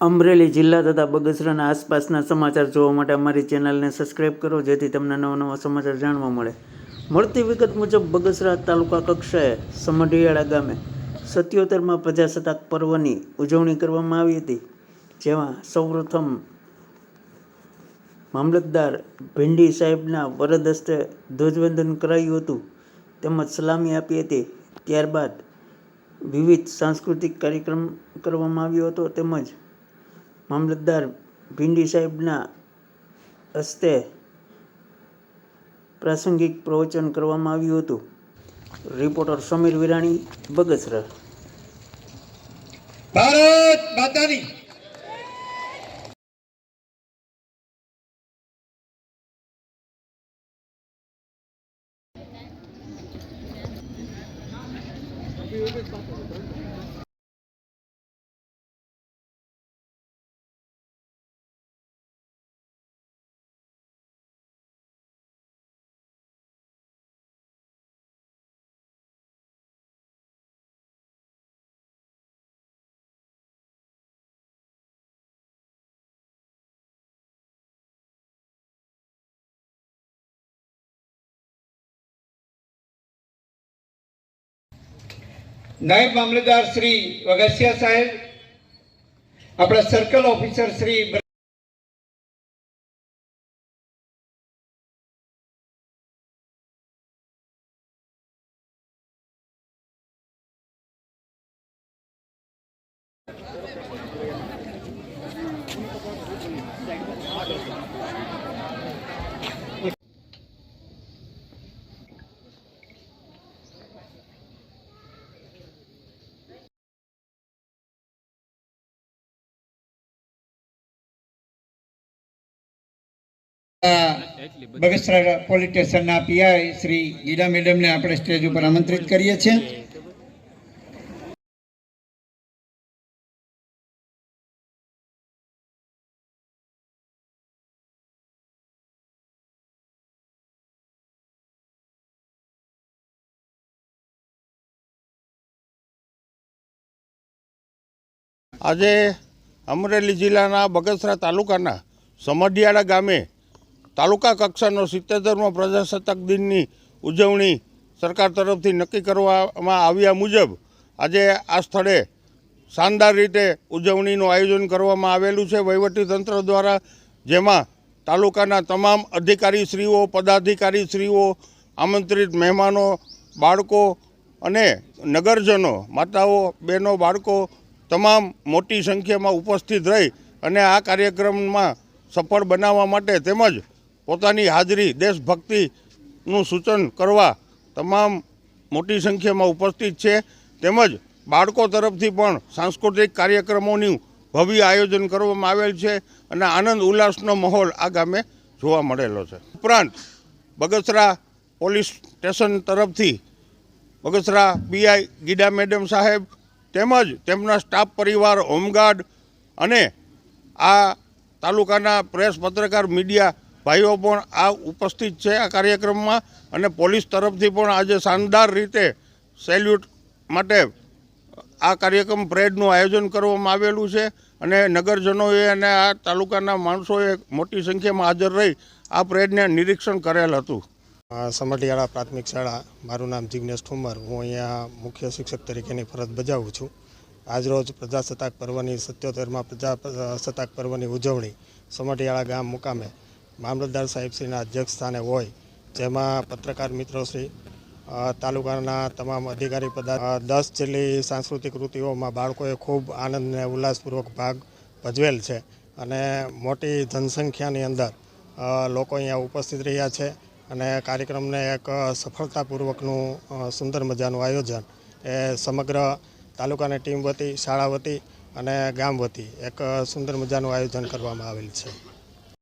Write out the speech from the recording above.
અમરેલી જિલ્લા તથા બગસરાના આસપાસના સમાચાર જોવા માટે અમારી ચેનલને સબસ્ક્રાઇબ કરો, જેથી તમને નવા નવા સમાચાર જાણવા મળે. મળતી વિગત મુજબ બગસરા તાલુકા કક્ષાએ સમઢિયાળા ગામે સત્યોતેરમાં પ્રજાસત્તાક પર્વની ઉજવણી કરવામાં આવી હતી, જેમાં સૌપ્રથમ મામલતદાર ભીંડી સાહેબના વરદ હસ્તે ધ્વજવંદન કરાયું હતું. તેમજ સલામી આપી હતી. ત્યારબાદ વિવિધ સાંસ્કૃતિક કાર્યક્રમ કરવામાં આવ્યો હતો. તેમજ મામલતદાર ભીંડી સાહેબના હસ્તે પ્રાસંગિક પ્રવચન કરવામાં આવ્યું હતું. રિપોર્ટર સમીર વિરાણી, બગસરા. ભારત માતાની નાયબ મામલતદાર શ્રી વગસિયા સાહેબ આપણા circle officer Shri Bagasara police સ્ટેશનના પીઆઈ શ્રી ગીડા મેડમને આપણે સ્ટેજ ઉપર આમંત્રિત કરીએ છીએ. આજે અમરેલી જિલ્લાના બગસરા તાલુકાના સમઢિયાળા ગામે તાલુકા કક્ષાનો સિત્તેરમો પ્રજાસત્તાક દિનની ઉજવણી સરકાર તરફથી નક્કી કરવામાં આવ્યા મુજબ આજે આ સ્થળે શાનદાર રીતે ઉજવણીનું આયોજન કરવામાં આવેલું છે. વહીવટીતંત્ર દ્વારા જેમાં તાલુકાના તમામ અધિકારીશ્રીઓ, પદાધિકારીશ્રીઓ, આમંત્રિત મહેમાનો, બાળકો અને નગરજનો, માતાઓ, બહેનો, બાળકો તમામ મોટી સંખ્યામાં ઉપસ્થિત રહી અને આ કાર્યક્રમમાં સફળ બનાવવા માટે તેમજ પોતાની હાજરી દેશભક્તિનું સૂચન કરવા તમામ મોટી સંખ્યામાં ઉપસ્થિત છે. તેમજ બાળકો તરફથી પણ સાંસ્કૃતિક કાર્યક્રમોનું ભવ્ય આયોજન કરવામાં આવેલ છે અને આનંદ ઉલ્લાસનો માહોલ આ ગામે જોવા મળેલો છે. ઉપરાંત બગસરા પોલીસ સ્ટેશન તરફથી બગસરા પીઆઈ ગીડા મેડમ સાહેબ તેમજ તેમના સ્ટાફ પરિવાર, હોમગાર્ડ અને આ તાલુકાના પ્રેસ પત્રકાર, મીડિયા ભાઈઓ પણ આ ઉપસ્થિત છે આ કાર્યક્રમમાં અને પોલીસ તરફથી પણ આજે શાનદાર રીતે સેલ્યુટ માટે આ કાર્યક્રમ પરેડનું આયોજન કરવામાં આવેલું છે અને નગરજનોએ અને આ તાલુકાના માણસોએ મોટી સંખ્યામાં હાજર રહી આ પરેડને નિરીક્ષણ કરેલ હતું. સમઢિયાળા પ્રાથમિક શાળા, મારું નામ જિજ્ઞેશ ઠુમર. હું અહીંયા મુખ્ય શિક્ષક તરીકેની ફરજ બજાવું છું. આજરોજ પ્રજાસત્તાક પર્વની સત્યોતેરમાં પ્રજાસત્તાક પર્વની ઉજવણી સમઢિયાળા ગામ મુકામે મામલતદાર સાહેબશ્રીના અધ્યક્ષ સ્થાને હોય, જેમાં પત્રકાર મિત્રોશ્રી તાલુકાના તમામ અધિકારી પદા દસ જેટલી સાંસ્કૃતિક કૃતિઓમાં બાળકોએ ખૂબ આનંદ અને ઉલ્લાસપૂર્વક ભાગ ભજવેલ છે. અને મોટી જનસંખ્યાની અંદર લોકો અહીંયા ઉપસ્થિત રહ્યા છે અને કાર્યક્રમને એક સફળતાપૂર્વકનું સુંદર મજાનું આયોજન એ સમગ્ર તાલુકાની ટીમ વતી, શાળા વતી અને ગામ વતી એક સુંદર મજાનું આયોજન કરવામાં આવેલ છે.